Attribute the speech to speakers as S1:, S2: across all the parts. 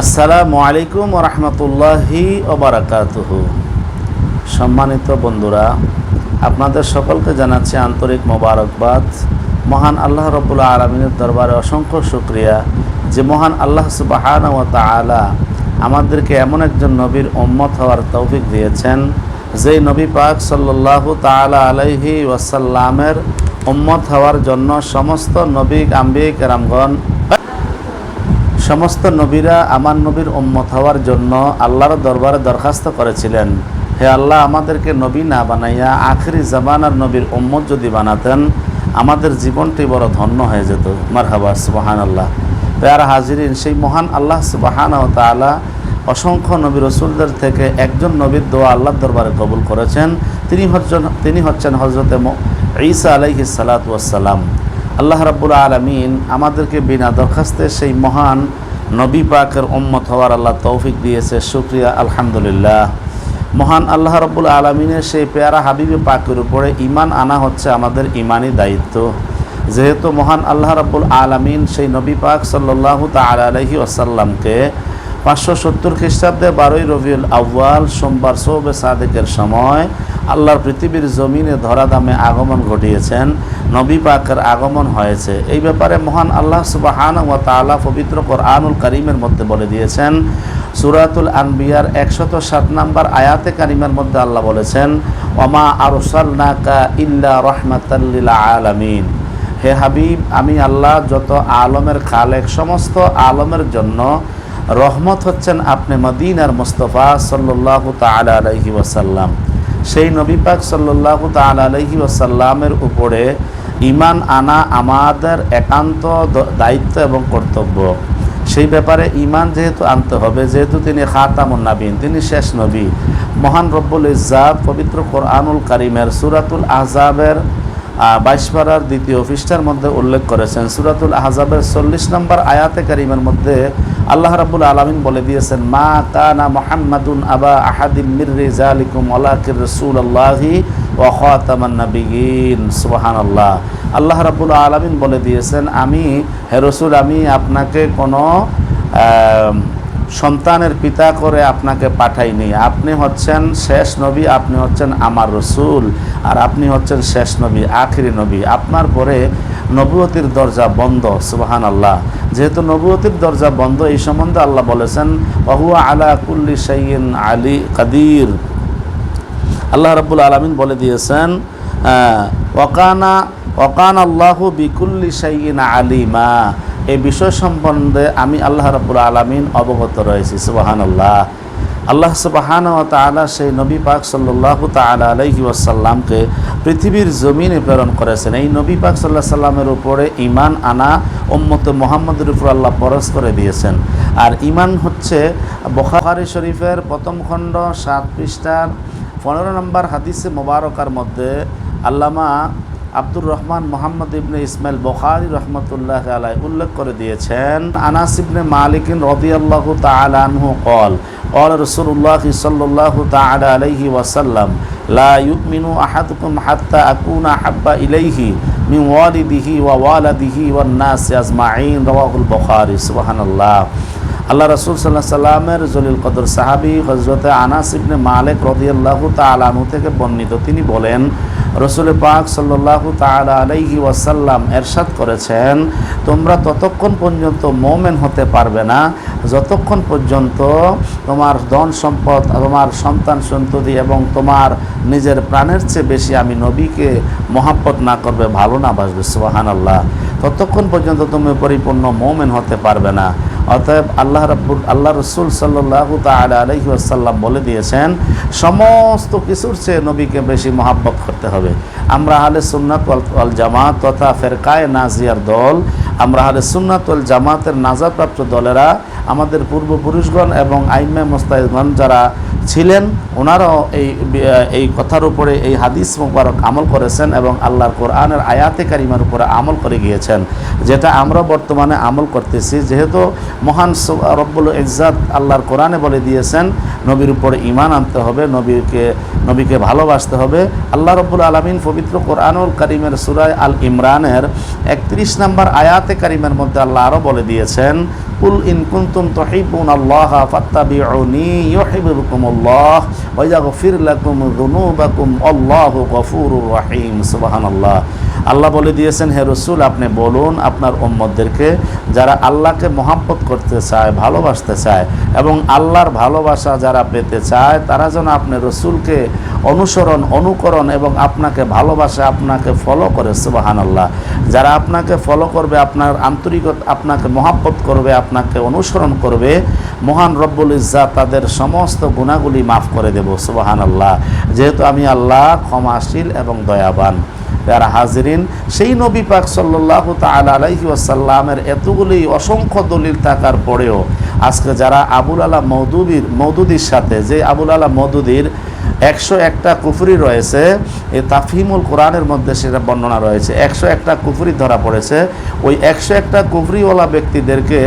S1: আসসালামু আলাইকুম রহমতুল্লাহি ওবরাকাতুহ সম্মানিত বন্ধুরা, আপনাদের সকলকে জানাচ্ছি আন্তরিক মোবারকবাদ। মহান আল্লাহ রবুল্লা আলমিনের দরবারে অসংখ্য শুক্রিয়া যে মহান আল্লাহ সুবাহান ও তালা আমাদেরকে এমন একজন নবীর উম্মত হওয়ার তৌফিক দিয়েছেন যেই নবী পাক সাল্লাল্লাহু তালা আলাইহি ওয়াসাল্লামের উম্মত হওয়ার জন্য সমস্ত নবী আম্বিক রামগণ সমস্ত নবীরা আমার নবীর উম্মত হওয়ার জন্য আল্লাহর দরবারে দরখাস্ত করেছিলেন। হে আল্লাহ, আমাদেরকে নবী না বানাইয়া আখরি জামানার নবীর উম্মত যদি বানাতেন, আমাদের জীবনটি বড় ধন্য হয়ে যেত। মারহাবা সুবাহান আল্লাহ পেয়ার হাজিরিন, সেই মহান আল্লাহ সুবাহান ও তালা অসংখ্য নবী রসুলদের থেকে একজন নবীর দোয়া আল্লাহর দরবারে কবুল করেছেন। তিনি হচ্ছেন তিনি হচ্ছেন হজরতে ঈসা আলাইহি সালাতাম আল্লাহ রাব্বুল আলমিন আমাদেরকে বিনা দরখাস্তে সেই মহান নবী পাকের উম্মত হওয়ার আল্লাহ তৌফিক দিয়েছে, শুক্রিয়া, আলহামদুলিল্লাহ। মহান আল্লাহ রব্বুল আলমিনের সেই পেয়ারা হাবিবে পাকের উপরে ইমান আনা হচ্ছে আমাদের ইমানই দায়িত্ব। যেহেতু মহান আল্লাহ রব্বুল আলমিন সেই নবী পাক সাল্লাহ তালাহি আসাল্লামকে পাঁচশো সত্তর খ্রিস্টাব্দে বারোই রবিউল আউ্য়াল সোমবার সৌবে সাদেকের সময় আল্লাহর পৃথিবীর জমিনে ধরা দামে আগমন ঘটিয়েছেন। নবী পাকের আগমন হয়েছে। এই ব্যাপারে মহান আল্লাহ সুবাহান ও তালা পবিত্র কোরআনুল করিমের মধ্যে বলে দিয়েছেন। সুরাতুল আনবিয়ার একশত সাত নম্বর আয়াতে কারিমের মধ্যে আল্লাহ বলেছেন, ওমা আরসাল নাকা ইল্লা রহমাতাল্লিল আলামিন। হে হাবিব, আমি আল্লাহ যত আলমের খালেক, সমস্ত আলমের জন্য রহমত হচ্ছেন আপনি মদিনার মুস্তফা সাল্লাহ তালা আলহি ওয়াসাল্লাম। সেই নবী পাক সাল্লাহ তাল আলহি ওয়াসাল্লামের উপরে ইমান আনা আমাদের একান্ত দায়িত্ব এবং কর্তব্য। সেই ব্যাপারে ইমান যেহেতু আনতে হবে, যেহেতু তিনি খাতামুন নাবিন তিনি শেষ নবী। মহান রব্বুল ইজাব পবিত্র কোরআনুল কারিমের সুরাতুল আহজাবের বাইশপাড়ার দ্বিতীয় পৃষ্ঠার মধ্যে উল্লেখ করেছেন, সুরাতুল আহজাবের চল্লিশ নম্বর আয়াতে কারিমের মধ্যে আল্লাহ রাবুল আলমিন বলে দিয়েছেন, মা কানা মোহাম্মদুন আবা আহাদিম মির্রি জালিকুম আল্লাহির রসুল আল্লাহি ওয়াতামান নবীন সুবাহান আল্লাহ আল্লাহ রাবুল আলমিন বলে দিয়েছেন, আমি, হে রসুল, আমি আপনাকে কোনো সন্তানের পিতা করে আপনাকে পাঠাইনি। আপনি হচ্ছেন শেষ নবী, আপনি হচ্ছেন আমার রসুল, আর আপনি হচ্ছেন শেষ নবী, আখিরি নবী। আপনার পরে নবুয়তির দরজা বন্ধ সুবাহান আল্লাহ যেহেতু নবুয়তির দরজা বন্ধ, এই সম্বন্ধে আল্লাহ বলেছেন অহুয়া আলা কুল্লি সাইন আলী কাদির। আল্লাহ রাবুল আলমিন বলে দিয়েছেন ওকানা ওকান আল্লাহ বিকুল্লি সাইন আলিমা। এই বিষয় সম্বন্ধে আমি আল্লাহ রবুল আলমিন অবগত রয়েছি সুবাহান আল্লাহ আল্লাহ সুবাহান তালা সেই নবী পাক সাল্লাহ তালা আলহি ওয়াসাল্লামকে পৃথিবীর জমিনে প্রেরণ করেছেন। এই নবী পাক সাল্লাহ সাল্লামের উপরে ইমান আনা ওম্মতে মোহাম্মদের উপর আল্লাহ পরশ করে দিয়েছেন। আর ইমান হচ্ছে বখারি শরীফের প্রথম খণ্ড, সাত পৃষ্ঠার পনেরো নম্বর হাদিসে মোবারকার মধ্যে আল্লামা আব্দুর রহমান মোহাম্মদ ইবনে ইসমাইল বখারি রহমতুল্লাহ আলাই উল্লেখ করে দিয়েছেন, আনাস ইবনে মালিকিন রদিয়াল্লাহু তালানহু কল কল রসুল্লাহ সাল্লাহু তালা আলাইহি ওয়াসাল্লাম, লা ইউমিনু আহাদুকুম হাত্তা আকুনা হাব্বা ইলাইহি মিন ওয়ালিদিহি ওয়া ওয়ালাদিহি ওয়ান নাসি আজমাইন রাওয়াহুল বুখারী, সুবহানাল্লাহ। আল্লাহ রসুল সাল্লাহ সাল্লামের জলিল কদর সাহাবি হজরত আনাস ইবনে মালিক রদিয়াল্লাহু তালানু থেকে বর্ণিত। তিনি বলেন, রসুল পাক সাল্লাহ তালা আলাইহি ওয়াসাল্লাম এরশাদ করেছেন, তোমরা ততক্ষণ পর্যন্ত মোমেন হতে পারবে না। যতক্ষণ পর্যন্ত তোমার ধন সম্পদ, তোমার সন্তান সন্ততি এবং তোমার নিজের প্রাণের চেয়ে বেশি আমি নবীকে মহাব্বত না করবে, ভালো না বাসবে সুবাহান আল্লাহ ততক্ষণ পর্যন্ত তুমি পরিপূর্ণ মোমেন হতে পারবে না। অতএব আল্লাহ রাব্বুল, আল্লাহ রসুল সাল্লাহ তালা আলহি বলে দিয়েছেন, সমস্ত কিছুর চেয়ে নবীকে বেশি মহাব্বত করতে হবে। আমরা আহলে সুন্নাত ওয়াল জামাত তথা ফেরকায় নাজিয়ার দল, আমরা আহলে সুন্নাত ওয়াল জামাতের নাজাপ্রাপ্ত দলেরা আমাদের পূর্বপুরুষগণ এবং আইমে মোস্তাইদগণ যারা ছিলেন, ওনারাও এই এই কথার উপরে এই হাদিস মুবারক আমল করেছেন এবং আল্লাহর কোরআনের আয়াতে কারিমার উপরে আমল করে গিয়েছেন। যেটা আমরা বর্তমানে আমল করতেছি। যেহেতু মহান রব্বুল ইজাত আল্লাহর কোরআনে বলে দিয়েছেন নবীর উপর ইমান আনতে হবে, নবীকে নবীকে ভালোবাসতে হবে। আল্লাহ রব্বুল আলমিন পবিত্র কোরআনুল করিমের সুরায় আল ইমরানের একত্রিশ নম্বর আয়াতে কারিমের মধ্যে আল্লাহ আরও বলে দিয়েছেন, কুল ইন কুনতুম তহিবুন আল্লাহ ফাত্তাবিউনি ইউহিবুকুমুল্লাহ ওয়া ইয়াগফির লাকুম যুনুবাকুম, আল্লাহু গফুরুর রহিম। সুবহানাল্লাহ। আল্লাহ বলে দিয়েছেন, হে রসুল, আপনি বলুন আপনার উম্মতদেরকে, যারা আল্লাহকে মহাব্বত করতে চায়, ভালোবাসতে চায় এবং আল্লাহর ভালোবাসা যারা পেতে চায়, তারা যেন আপনি রসুলকে অনুসরণ, অনুকরণ এবং আপনাকে ভালোবাসে, আপনাকে ফলো করে সুবাহান আল্লাহ যারা আপনাকে ফলো করবে, আপনার আন্তরিকতা, আপনাকে মহাব্বত করবে, আপনাকে অনুসরণ করবে, মহান রব্বুল ইজ্জা তাদের সমস্ত গুণাগুলি মাফ করে দেব সুবাহান আল্লাহ যেহেতু আমি আল্লাহ ক্ষমাশীল এবং দয়াবান। যারা হাজিরিন, সেই নবী পাক সাল্লাহ তাল আলাইহি আসাল্লামের এতগুলি অসংখ্য দলিল থাকার পরেও আজকে যারা আবুল আলা মৌদুবির, মৌদুদির সাথে, যে আবুল আলা মৌদুদির একশো একটা কুফরি রয়েছে। এই তাফহিমুল কোরআনের মধ্যে সেটা বর্ণনা রয়েছে। একশো একটা কুফুরি ধরা পড়েছে। ওই একশো একটা কুফরিওয়ালা ব্যক্তিদেরকে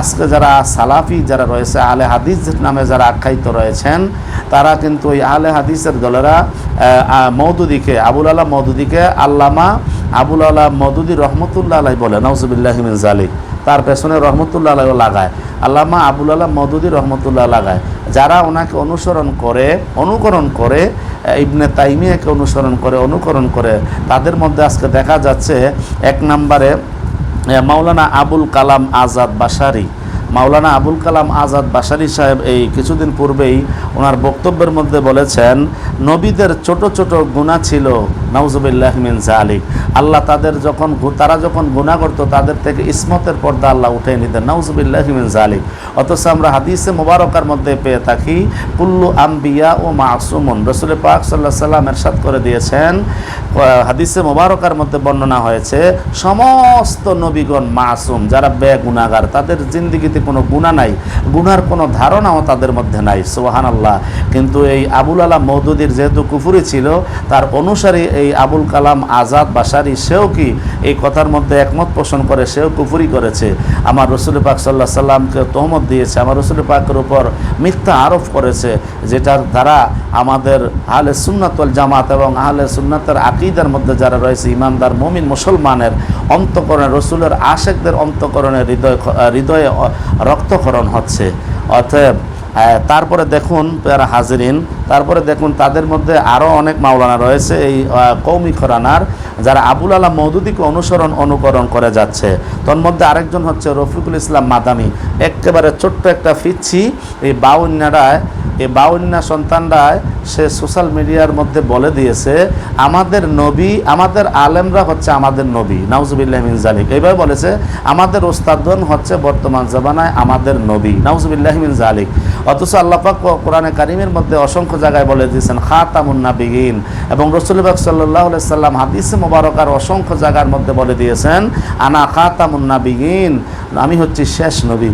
S1: আজকে যারা সালাফি যারা রয়েছে আলে হাদিস নামে যারা আখ্যায়িত রয়েছেন, তারা কিন্তু ওই আলে হাদিসের দলেরা মৌদুদিকে আবুল আলা মৌদুদিকে আল্লামা আবুল আলা মৌদুদি রহমতুল্লাহ আলাই বলে নওজুবিল্লাহিমিন জালিক তার পেছনে রহমতুল্লাহ আলাইও লাগায়। আল্লামা আবুল আল্লাহ মদুদি রহমতুল্লাহ লাগায়। যারা ওনাকে অনুসরণ করে, অনুকরণ করে ইবনে তাইমিয়াকে অনুসরণ করে, অনুকরণ করে, তাদের মধ্যে আজকে দেখা যাচ্ছে এক নম্বরে মাওলানা আবুল কালাম আজাদ বাসারি মাওলানা আবুল কালাম আজাদ বাসারি সাহেব এই কিছুদিন পূর্বেই ওনার বক্তব্যের মধ্যে বলেছেন নবীদের ছোট ছোট গুণা ছিল, নাউজুবিল্লাহ মিন জালিক আল্লাহ তাদের যখন তারা যখন গুণা করতো, তাদের থেকে ইসমতের পর্দা আল্লাহ উঠে নিতেন, নাউজুবিল্লাহ মিন জালিক অথচ আমরা হাদিসে মোবারকার মধ্যে পেয়ে থাকি, কুল্লু আম্বিয়া ও মাসুমন। রসুল পাক সাল্লাহ সাল্লাম এরশাদ করে দিয়েছেন হাদিসে মোবারকার মধ্যে বর্ণনা হয়েছে, সমস্ত নবীগণ মাসুম, যারা বে গুণাগার তাদের জিন্দিগিতে কোনো গুণা নাই গুনার কোনো ধারণাও তাদের মধ্যে নাই সোহান আল্লাহ কিন্তু এই আবুল আলাম মৌদুদির যেহেতু কুফুরি ছিল, তার অনুসারী এই আবুল কালাম আজাদ বাসারি সেও কি এই কথার মধ্যে একমত পোষণ করে? সেও কুফুরি করেছে। আমার রসুল পাক সাল্লাহ সাল্লামকে তহমত দিয়েছে, আমার রসুল পাকের উপর মিথ্যা আরোপ করেছে, যেটার দ্বারা আমাদের আহলে সুন্নাতল জামাত এবং আহলে সুন্নাতের আকিদার মধ্যে যারা রয়েছে, ইমানদার, মমিন, মুসলমানের অন্তকরণে, রসুলের আশেকদের অন্তকরণে হৃদয় হৃদয়ে রক্তক্ষরণ হচ্ছে। অতএব তারপরে দেখুন প্যারা হাজিরিন, তারপরে দেখুন তাদের মধ্যে আরও অনেক মাওলানা রয়েছে, এই কৌমি খরানার, যারা আবুল আলাহ মৌদুদিকে অনুসরণ, অনুকরণ করে যাচ্ছে। তন্মধ্যে আরেকজন হচ্ছে রফিকুল ইসলাম মাদামি একেবারে ছোট্ট একটা ফিচ্ছি, এই বাউন্যারায়, এই বাউন্যা সন্তানরায় সে সোশ্যাল মিডিয়ার মধ্যে বলে দিয়েছে, আমাদের নবী, আমাদের আলেমরা হচ্ছে আমাদের নবী। নাউজুবিল্লাহ মিন জালিক এইভাবে বলেছে, আমাদের ওস্তাদন হচ্ছে বর্তমান জমানায় আমাদের নবী। নাউজুবিল্লাহ মিন জালিক অথচ আল্লাপাক কোরআনে কারিমের মধ্যে অসংখ্য জায়গায় বলে দিয়েছেন খাতামুন্নাবিহীন এবং রসুলবাক সাল্লাহ সাল্লাম হাদিসে মোবারকার অসংখ্য জায়গার মধ্যে বলে দিয়েছেন, আনা খাতামুন্নাবিহীন আমি হচ্ছি শেষ নবী।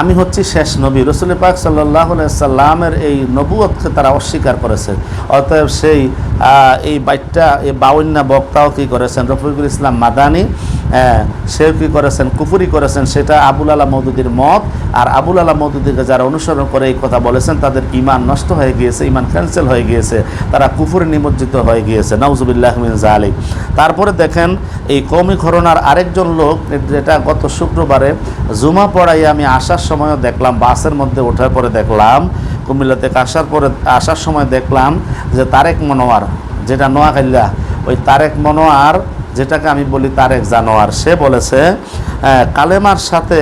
S1: আমি হচ্ছি শেষ নবী। রসুল পাক সাল্লাহ সাল্লামের এই নবুয়তকে তারা অস্বীকার করেছে। অতএব সেই এই বাইটটা, এই বাউন্না বক্তাও কী করেছেন? রফিকুল ইসলাম মাদানি সেও কী করেছেন? কুফুরি করেছেন? সেটা আবুল আলা মৌদুদির মত। আর আবুল আলা মৌদুদিকে যারা অনুসরণ করে এই কথা বলেছেন, তাদের ইমান নষ্ট হয়ে গিয়েছে ইমান ক্যান্সেল হয়ে গিয়েছে। তারা কুফুরি নিমজ্জিত হয়ে গিয়েছে। নাউজুবিল্লাহমিন জালিক তারপরে দেখেন, এই কৌমি ঘরনার আরেকজন লোক, যেটা গত শুক্রবারে জুমা পড়াই আমি আসার সময়ও দেখলাম, বাসের মধ্যে ওঠার পরে দেখলাম কুমিল্লা থেকে আসার পরে, আসার সময় দেখলাম যে তারেক মনোয়ার, যেটা নোয়াখাইল্লা ওই তারেক মনোয়ার, যেটাকে আমি বলি তারেক জানোয়ার, সে বলেছে কালেমার সাথে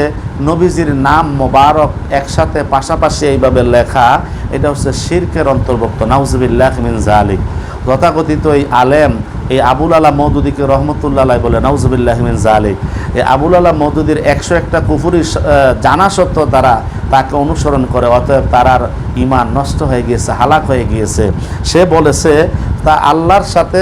S1: নবীজির নাম মোবারক একসাথে পাশাপাশি এইভাবে লেখা, এটা হচ্ছে শির্কের অন্তর্ভুক্ত, নাউজবিল্লাহ মিন জালিক তথাকথিত এই আলেম, এই আবুল আলা মৌদুদিকে রহমতুল্লাহ বলে নাউজবিল্লাহমিন জালিক এই আবুল আলা মৌদুদির একশো একটা কুফুরি জানা সত্ত্বেও তারা তাকে অনুসরণ করে, অতএব তারার ইমান নষ্ট হয়ে গিয়েছে, হালাক হয়ে গিয়েছে। সে বলেছে, তা আল্লাহর সাথে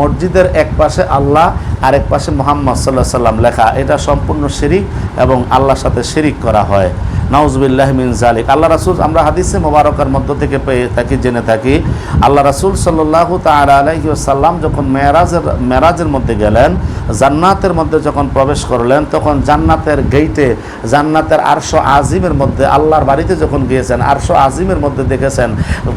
S1: মসজিদের এক পাশে আল্লাহ আর এক পাশে মোহাম্মদ সাল্লাহ সাল্লাম লেখা। এটা সম্পূর্ণ শিরিক এবং আল্লাহর সাথে শিরিক করা হয়। নাউজবিল্লাহ মিন জালিক আল্লাহ রাসুল, আমরা হাদিসে মোবারকার মধ্য থেকে পেয়ে থাকি, জেনে থাকি, আল্লাহ রাসুল সাল্লাহ তালা আলাইহি সাল্লাম যখন মেয়ারাজের মেরাজের মধ্যে গেলেন, জান্নাতের মধ্যে যখন প্রবেশ করলেন, তখন জান্নাতের গেইটে জান্নাতের আরশো আজিমের মধ্যে, আল্লাহর বাড়িতে যখন গিয়েছেন, আরশো আজিমের মধ্যে দেখেছেন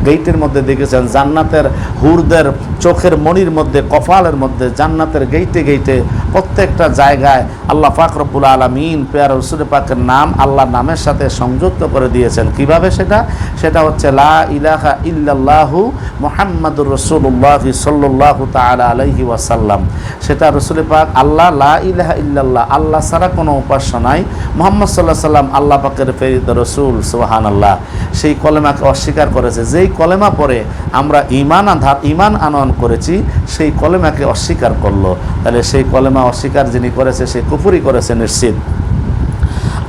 S1: গেইটের মধ্যে দেখেছেন, জান্নাতের হুরদের চোখের মণির মধ্যে, কপালের মধ্যে, জান্নাতের গেইটে গেইটে প্রত্যেকটা জায়গায় আল্লাহ পাক রব্বুল আলমিন, পেয়ার রসুল পাকের নাম আল্লাহর নামের সাথে সংযুক্ত করে দিয়েছেন। কীভাবে সেটা? সেটা হচ্ছে, লা ইলাহা ইল্লাল্লাহু মোহাম্মদুর রসুল্লাহ সাল্লাহ তালা আলাইহি ওয়াসাল্লাম। সেটা রসুল পাক আল্লাহ, লা ইলাহা ইল্লাল্লাহ, আল্লাহ ছাড়া কোনো উপাস্য নাই। মোহাম্মদ সাল্লাহ সাল্লাম আল্লাহ পাকের ফেরিদ রসুল সোহান আল্লাহ সেই কলেমাকে অস্বীকার করেছে। যেই কলেমা পরে আমরা ইমান আধার ইমান আনয়ন করেছি, সেই কলেমাকে অস্বীকার করল। তাহলে সেই কলেমা অস্বীকার যিনি করেছে, সে কুফুরি করেছে নিশ্চিত।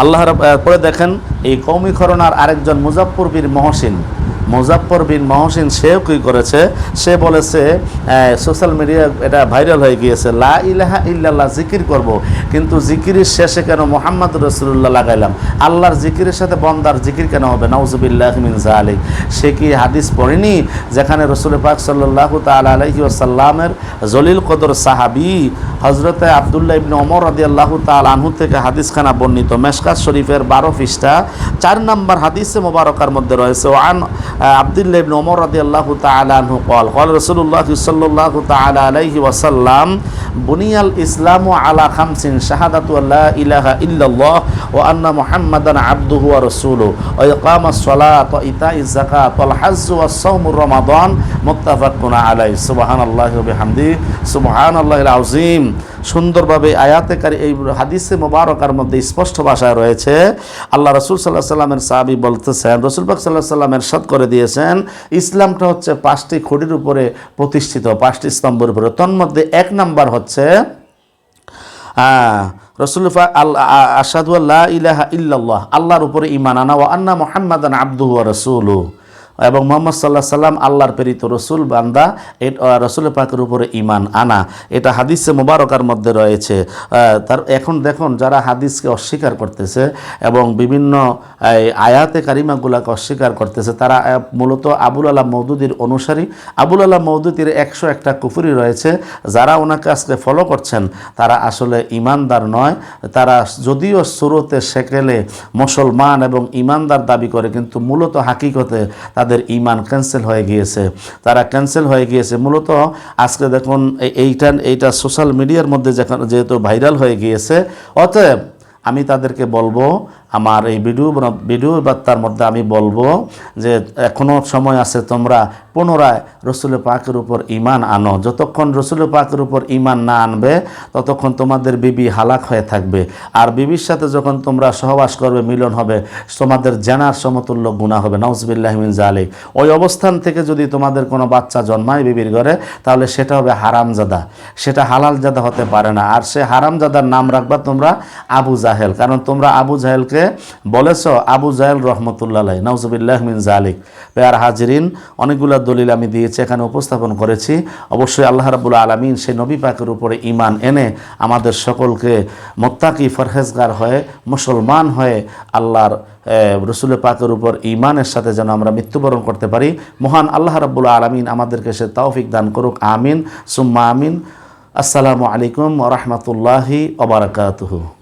S1: আল্লাহ রাব- আহ, পরে দেখেন এই কৌমিকরণার আরেকজন মুজাফর বীর মহসিন। মুজাফর বিন মহসিন সেও কি করেছে? সে বলেছে সোশ্যাল মিডিয়া এটা ভাইরাল হয়ে গিয়েছে। লা ইলাহা ইল্লাল্লাহ, জিকির করব। কিন্তু জিকিরের শেষে কেন মোহাম্মদ রসুল্লাহ লাগাইলাম? আল্লাহর জিকিরের সাথে বন্দার জিকির কেন হবে? নাউজুবিল্লাহ মিন জালিক সে কি হাদিস পড়েনি? যেখানে রসুল পাক সাল্লাহ তাল আলহি আসাল্লামের জলিল কদর সাহাবি হজরতে আবদুল্লাহ ইবনে ওমর রাদি আল্লাহ তাল আনহু থেকে হাদিসখানা বর্ণিত। মেশকাত শরীফের বারো পৃষ্ঠা, চার নম্বর হাদিসে মোবারকার মধ্যে রয়েছে, ওয়ান আবদুল্লাহ ইবনে ওমর রাদি আল্লাহ তাল আনহু রসুল্লাহ সাল্লাহ তাল আলাইহি ওয়াসাল্লাম, বুনিয়াল ইসলাম আলা খামসিন, শাহাদাতু আল্লাহ ইলাহা ইল্লাল্লাহ ও আন্না মুহাম্মাদান আবদুহু ওয়া রাসূলু ওয়া ইকামাস সালাত ওয়া ইতাইজ যাকাত ওয়াল হজ্জ ওয়াস সাওম রমাদান মুত্তাফাকুন আলাইহি, সুবহানাল্লাহি ওয়া বিহামদি সুবহানাল্লাহিল আযীম। সুন্দরভাবে আয়াতে কারি এই হাদিসে মোবারকার মধ্যে স্পষ্ট ভাষায় রয়েছে। আল্লাহ রসুল সাল্লাহ সাল্লামের সাহাবি বলতেছেন, রসুল পাক সাল্লাহ সাল্লামের সাদ করে দিয়েছেন, ইসলামটা হচ্ছে পাঁচটি খুঁটির উপরে প্রতিষ্ঠিত, পাঁচটি স্তম্ভের উপরে। তন্মধ্যে এক নাম্বার হচ্ছে রসুল আসাদু আল্লাহ ইলাহা ইল্লাল্লাহ, আল্লাহর উপরে ইমান আনা ও আন্না মোহাম্মদান আব্দুহু রসুলু এবং মোহাম্মদ সাল্লাহ সাল্লাম আল্লাহর প্রেরিত রসুল, বান্দা রসুল পাকের উপরে ইমান আনা। এটা হাদিসে মোবারকার মধ্যে রয়েছে। তার, এখন দেখুন, যারা হাদিসকে অস্বীকার করতেছে এবং বিভিন্ন আয়াতে কারিমাগুলাকে অস্বীকার করতেছে, তারা মূলত আবুল আলাহ মৌদুদির অনুসারী। আবুল আলাহ মৌদুদির একশো একটা কুফুরি রয়েছে। যারা ওনাকে আজকে ফলো করছেন, তারা আসলে ইমানদার নয়। তারা যদিও শুরুতে সেকেলে মুসলমান এবং ইমানদার দাবি করে, কিন্তু মূলত হাকিকতে তাদের ইমান ক্যান্সেল হয়ে গিয়েছে। তারা ক্যান্সেল হয়ে গিয়েছে। মূলত আজকে দেখুন এইটা এইটা সোশ্যাল মিডিয়ার মধ্যে যেখানে যেহেতু ভাইরাল হয়ে গিয়েছে, অতএব আমি তাদেরকে বলব আমার এই ভিডিও ভিডিও বার্তার মধ্যে আমি বলব যে এখনও সময় আছে তোমরা পুনরায় রসুল পাকের উপর ইমান আনো। যতক্ষণ রসুল পাকের উপর ইমান না আনবে, ততক্ষণ তোমাদের বিবি হালাক হয়ে থাকবে। আর বিবির সাথে যখন তোমরা সহবাস করবে, মিলন হবে, তোমাদের জেনার সমতুল্য গুণা হবে। নওজবিল্লাহমিন জালিক ওই অবস্থান থেকে যদি তোমাদের কোনো বাচ্চা জন্মায় বিবির ঘরে, তাহলে সেটা হবে হারামজাদা। সেটা হালালজাদা হতে পারে না। আর সে হারামজাদার নাম রাখবা তোমরা আবু জাহেল। কারণ তোমরা আবু জাহেলকে বলেছ, আবু জাহেল রহমতুল্লাহ নওজবিল্লাহ মিন জালিক পেয়ার হাজরিন, অনেকগুলো দলিল আমি দিয়েছি, এখানে উপস্থাপন করেছি। অবশ্যই আল্লাহ রাবুল আলমিন সেই নবী পাকের উপরে ইমান এনে আমাদের সকলকে মোত্তাকি ফরহেজগার হয়ে, মুসলমান হয়ে আল্লাহর রসুল পাকের উপর ইমানের সাথে যেন আমরা মৃত্যুবরণ করতে পারি। মহান আল্লাহ রাবুল আলমিন আমাদেরকে সে তৌফিক দান করুক। আমিন। সুম্মা আমিন। আসসালামু আলাইকুম রহমতুল্লাহি ওবরাকাতুহু